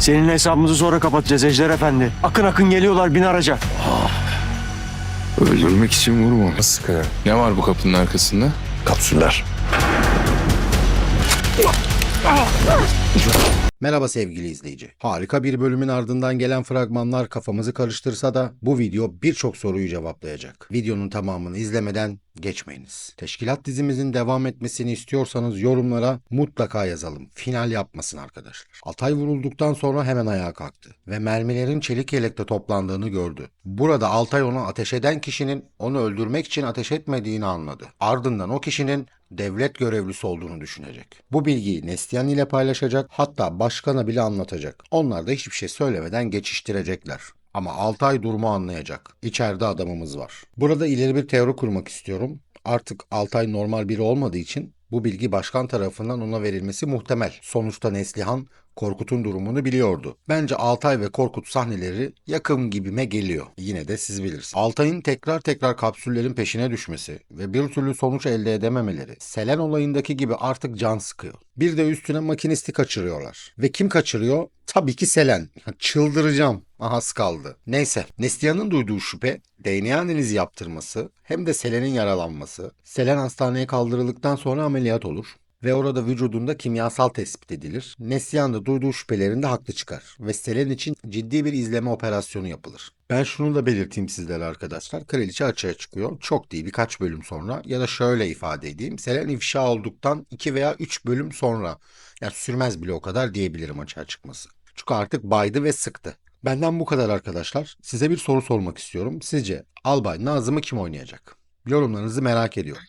Senin hesabımızı sonra kapatacağız Ejder Efendi. Akın akın geliyorlar bin araca. Öldürmek için vurmam. Sıkı. Ne var bu kapının arkasında? Kapsüller. Merhaba sevgili izleyici. Harika bir bölümün ardından gelen fragmanlar kafamızı karıştırsa da bu video birçok soruyu cevaplayacak. Videonun tamamını izlemeden geçmeyiniz. Teşkilat dizimizin devam etmesini istiyorsanız yorumlara mutlaka yazalım. Final yapmasın arkadaşlar. Altay vurulduktan sonra hemen ayağa kalktı ve mermilerin çelik yelekte toplandığını gördü. Burada Altay ona ateş eden kişinin onu öldürmek için ateş etmediğini anladı. Ardından o kişinin devlet görevlisi olduğunu düşünecek. Bu bilgiyi Neslihan ile paylaşacak hatta başkana bile anlatacak. Onlar da hiçbir şey söylemeden geçiştirecekler. Ama Altay durumu anlayacak. İçeride adamımız var. Burada ileri bir teori kurmak istiyorum. Artık Altay normal biri olmadığı için bu bilgi başkan tarafından ona verilmesi muhtemel. Sonuçta Neslihan Korkut'un durumunu biliyordu. Bence Altay ve Korkut sahneleri yakın gibime geliyor. Yine de siz bilirsiniz. Altay'ın tekrar tekrar kapsüllerin peşine düşmesi ve bir türlü sonuç elde edememeleri Selen olayındaki gibi artık can sıkıyor. Bir de üstüne makinisti kaçırıyorlar. Ve kim kaçırıyor? Tabii ki Selen. Çıldıracağım. Ahas kaldı. Neyse. Neslihan'ın duyduğu şüphe DNA analizi yaptırması hem de Selen'in yaralanması. Selen hastaneye kaldırıldıktan sonra ameliyat olur ve orada vücudunda kimyasal tespit edilir. Neslihan da duyduğu şüphelerinde haklı çıkar ve Selen için ciddi bir izleme operasyonu yapılır. Ben şunu da belirteyim sizlere arkadaşlar. Kraliçe açığa çıkıyor. Çok değil birkaç bölüm sonra ya da şöyle ifade edeyim. Selen ifşa olduktan 2 veya 3 bölüm sonra yani sürmez bile o kadar diyebilirim açığa çıkması. Çünkü artık baydı ve sıktı. Benden bu kadar arkadaşlar. Size bir soru sormak istiyorum. Sizce Albay Nazım'ı kim oynayacak? Yorumlarınızı merak ediyorum.